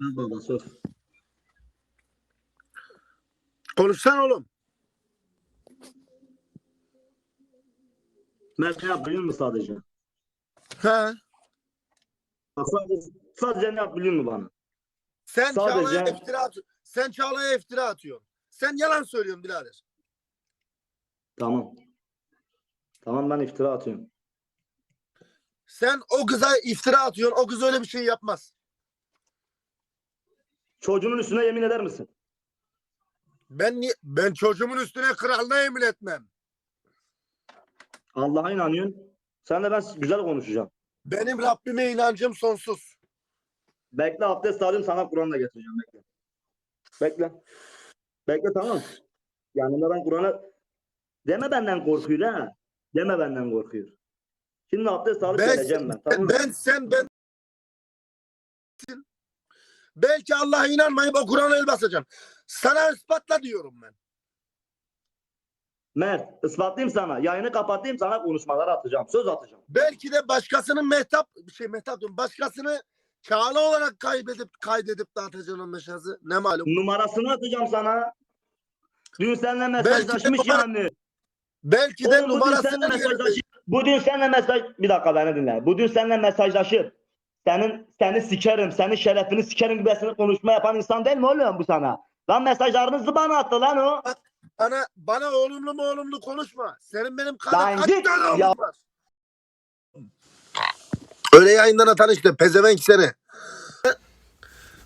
Baba söz. Konuşsana oğlum. Mert ne yap biliyor musun sadece? He. Sadece, sadece ne yap biliyor musun bana? Sen Sadece- Çağla'ya iftira atıyorsun. Sen Çağla'ya iftira atıyorsun. Sen yalan söylüyorsun birader. Tamam. Tamam ben iftira atıyorum. Sen o kıza iftira atıyorsun. O kız öyle bir şey yapmaz. Çocuğunun üstüne yemin eder misin? Ben ni- ben çocuğumun üstüne kralına yemin etmem. Allah'a inanıyorsun. Sen de ben güzel konuşacağım. Benim Rabbime inancım sonsuz. Bekle abdest alayım sana Kur'an'la getireceğim bekle. Bekle. Bekle tamam. Yanında ben Kur'an'a deme benden korkuyor ha. Deme benden korkuyor. Şimdi abdest alıp Ben, geleceğim ben. Tamam. ben sen ben belki Allah'a inanmayıp o Kur'an'a el basacağım. Sana ispatla diyorum ben. Mert ispatlayayım sana. Yayını kapatayım sana konuşmalar atacağım. Söz atacağım. Belki de başkasının mehtap şey mehtap diyorum. Başkasını Çağla olarak kaybedip kaydedip dağıtacaksın o meşazı. Ne malum. Numarasını atacağım sana. Dün seninle mesajlaşmış numara- yani. Belki de Oğlum, bugün numarasını seninle girdi. mesajlaşıp, bu dün seninle mesaj bir dakika beni dinle. Bu dün seninle mesajlaşıp senin seni sikerim, senin şerefini sikerim gibisini konuşma yapan insan değil mi oğlum bu sana? Lan mesajlarını bana attı lan o. Bana bana oğlumlu mu oğlumlu konuşma. Senin benim kadın Lan kaç git tane oğlum ya. var? Öyle yayından atan işte pezevenk seni.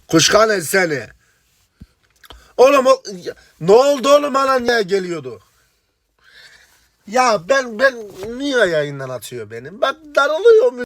Kuşkane seni. Oğlum o, ne oldu oğlum Alanya'ya geliyordu? Ya ben ben niye yayından atıyor benim? Ben darılıyorum.